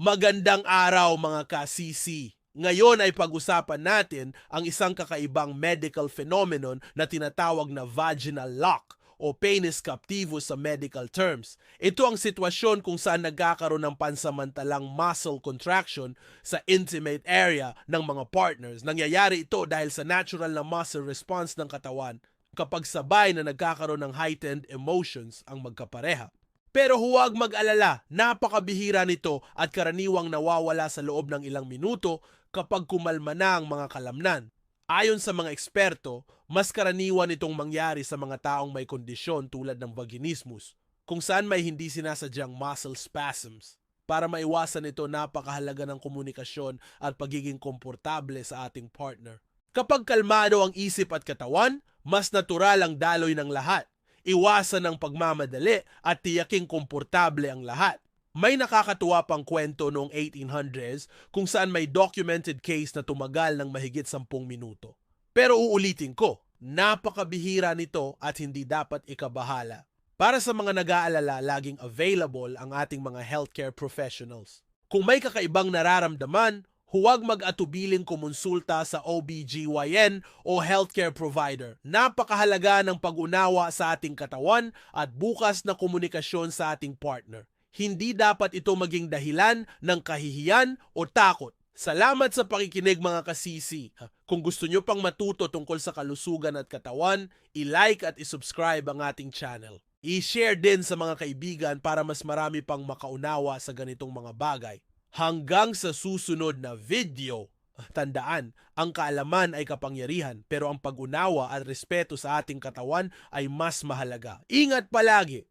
Magandang araw mga ka-CC. Ngayon ay pag-usapan natin ang isang kakaibang medical phenomenon na tinatawag na vaginal lock o penis captivus sa medical terms. Ito ang sitwasyon kung saan nagkakaroon ng pansamantalang muscle contraction sa intimate area ng mga partners. Nangyayari ito dahil sa natural na muscle response ng katawan kapag sabay na nagkakaroon ng heightened emotions ang magkapareha. Pero huwag mag-alala, napakabihira nito at karaniwang nawawala sa loob ng ilang minuto kapag kumalma na ang mga kalamnan. Ayon sa mga eksperto, mas karaniwan itong mangyari sa mga taong may kondisyon tulad ng vaginismus, kung saan may hindi sinasadyang muscle spasms. Para maiwasan ito, napakahalaga ng komunikasyon at pagiging komportable sa ating partner. Kapag kalmado ang isip at katawan, mas natural ang daloy ng lahat iwasan ang pagmamadali at tiyaking komportable ang lahat. May nakakatuwa pang kwento noong 1800s kung saan may documented case na tumagal ng mahigit 10 minuto. Pero uulitin ko, napakabihira nito at hindi dapat ikabahala. Para sa mga nag-aalala, laging available ang ating mga healthcare professionals. Kung may kakaibang nararamdaman, huwag mag-atubiling kumonsulta sa OBGYN o healthcare provider. Napakahalaga ng pag-unawa sa ating katawan at bukas na komunikasyon sa ating partner. Hindi dapat ito maging dahilan ng kahihiyan o takot. Salamat sa pakikinig mga kasisi. Kung gusto nyo pang matuto tungkol sa kalusugan at katawan, i-like at i-subscribe ang ating channel. I-share din sa mga kaibigan para mas marami pang makaunawa sa ganitong mga bagay. Hanggang sa susunod na video, tandaan, ang kaalaman ay kapangyarihan pero ang pag-unawa at respeto sa ating katawan ay mas mahalaga. Ingat palagi!